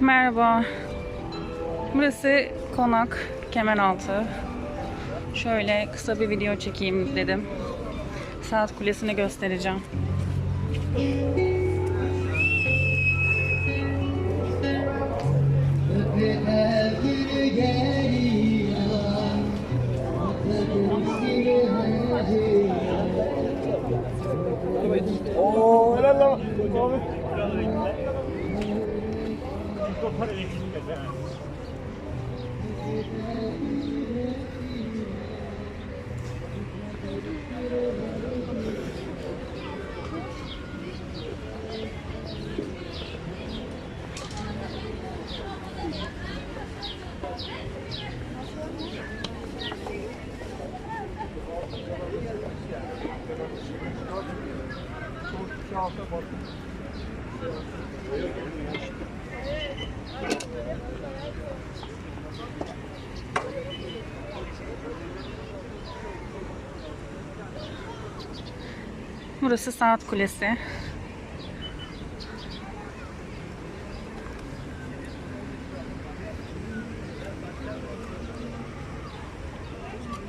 Merhaba. Burası konak Kemeraltı. Şöyle kısa bir video çekeyim dedim. Saat Kulesi'ni göstereceğim. Oo helal lan. Abi. Burası Saat Kulesi.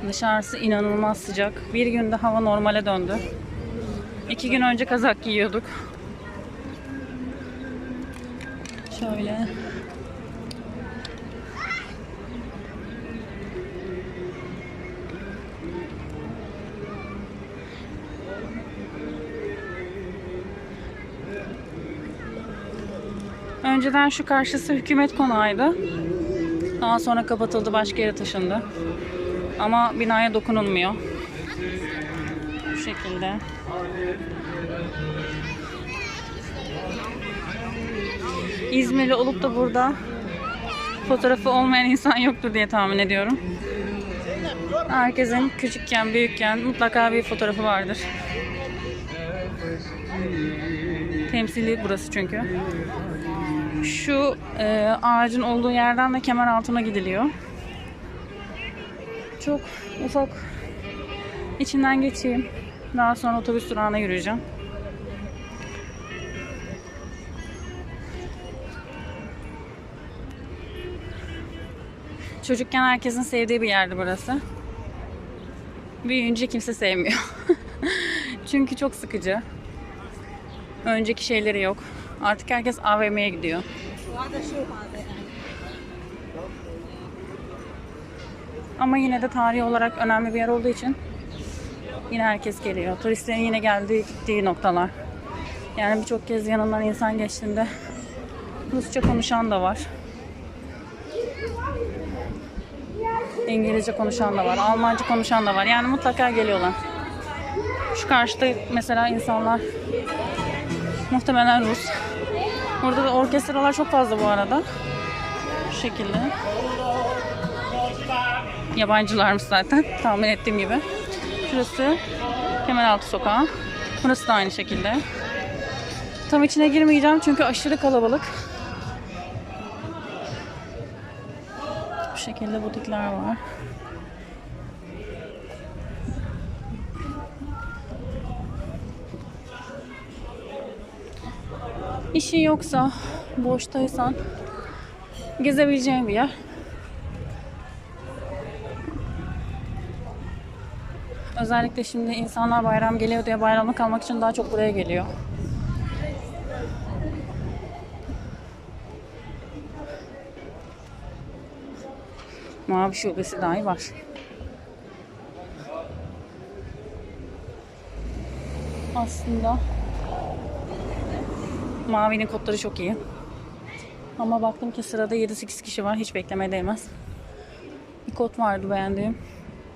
Dışarısı inanılmaz sıcak. Bir günde hava normale döndü. İki gün önce kazak giyiyorduk. Şöyle. Önceden şu karşısı hükümet konağıydı. Daha sonra kapatıldı, başka yere taşındı. Ama binaya dokunulmuyor. Bu şekilde. İzmirli olup da burada fotoğrafı olmayan insan yoktur diye tahmin ediyorum. Herkesin küçükken, büyükken mutlaka bir fotoğrafı vardır. Temsili burası çünkü. Şu e, ağacın olduğu yerden de kemer altına gidiliyor. Çok ufak içinden geçeyim. Daha sonra otobüs durağına yürüyeceğim. Çocukken herkesin sevdiği bir yerdi burası. Büyüyünce kimse sevmiyor. Çünkü çok sıkıcı. Önceki şeyleri yok. Artık herkes AVM'ye gidiyor. Ama yine de tarihi olarak önemli bir yer olduğu için yine herkes geliyor. Turistlerin yine geldiği gittiği noktalar. Yani birçok kez yanından insan geçtiğinde Rusça konuşan da var. İngilizce konuşan da var. Almanca konuşan da var. Yani mutlaka geliyorlar. Şu karşıda mesela insanlar muhtemelen Rus. Orada da orkestralar çok fazla bu arada. Şu şekilde. Yabancılarmış zaten tahmin ettiğim gibi. Şurası Kemeraltı Sokağı. Burası da aynı şekilde. Tam içine girmeyeceğim çünkü aşırı kalabalık. Bu şekilde butikler var. İşin yoksa, boştaysan gezebileceğin bir yer. Özellikle şimdi insanlar bayram geliyor diye bayramda kalmak için daha çok buraya geliyor. Mavi şubesi dahi var. Aslında Mavinin kodları çok iyi. Ama baktım ki sırada 7-8 kişi var. Hiç beklemeye değmez. Bir kod vardı beğendiğim.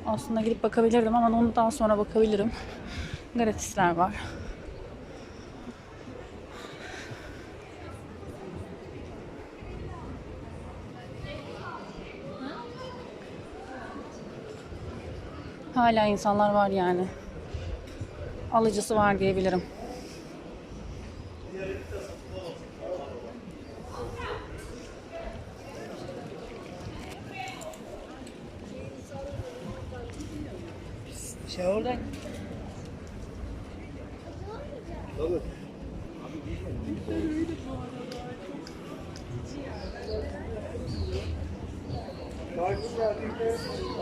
Aslında gidip bakabilirdim ama onu daha sonra bakabilirim. Gratisler var. Hala insanlar var yani. Alıcısı var diyebilirim. Şey oradan. Olur. Abi şey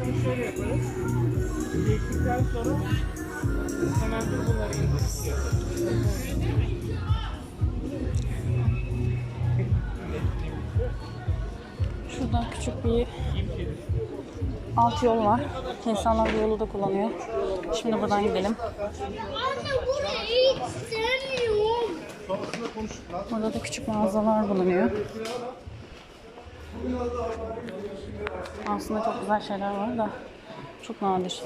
Tabii. şöyle yaparız. Geçtikten sonra hemen bunları indiririz. Şuradan küçük bir alt yol var. İnsanlar bu yolu da kullanıyor. Şimdi buradan gidelim. Anne bunu hiç sevmiyorum. Burada da küçük mağazalar bulunuyor. Aslında çok güzel şeyler var da çok nadir.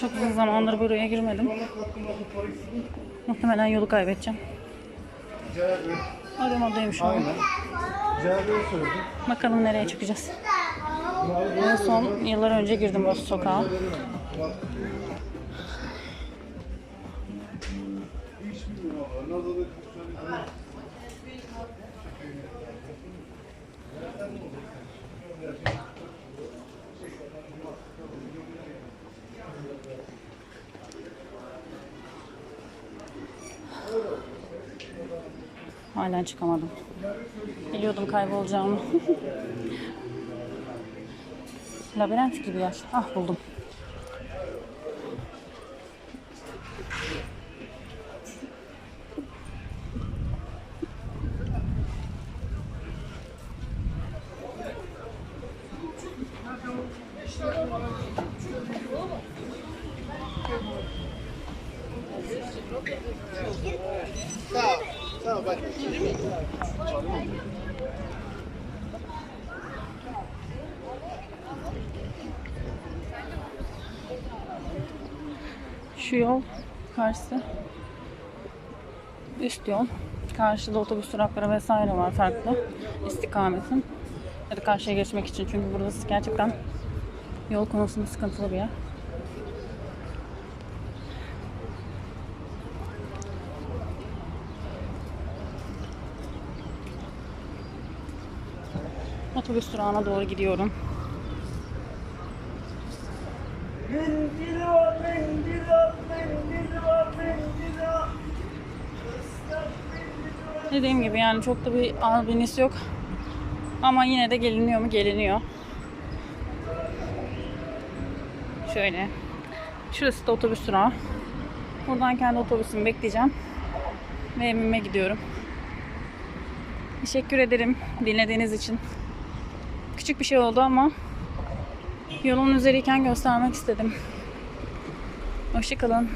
Çok uzun zamandır buraya girmedim. Muhtemelen yolu kaybedeceğim. Arıyorum oradayım şu an. Bakalım nereye çıkacağız. En son yıllar önce girdim bu sokağa. Halen çıkamadım. Biliyordum kaybolacağımı. Labirent gibi yer. Ah buldum. Şu yol karşısı üst yol. Karşıda otobüs durakları vesaire var farklı istikametin. Ya karşıya geçmek için çünkü burası gerçekten yol konusunda sıkıntılı bir yer. Otobüs durağına doğru gidiyorum. Dediğim gibi yani çok da bir albinisi yok. Ama yine de geliniyor mu? Geliniyor. Şöyle. Şurası da otobüs durağı. Buradan kendi otobüsümü bekleyeceğim. Ve evime gidiyorum. Teşekkür ederim dinlediğiniz için. Küçük bir şey oldu ama yolun üzeriyken göstermek istedim. Hoşçakalın.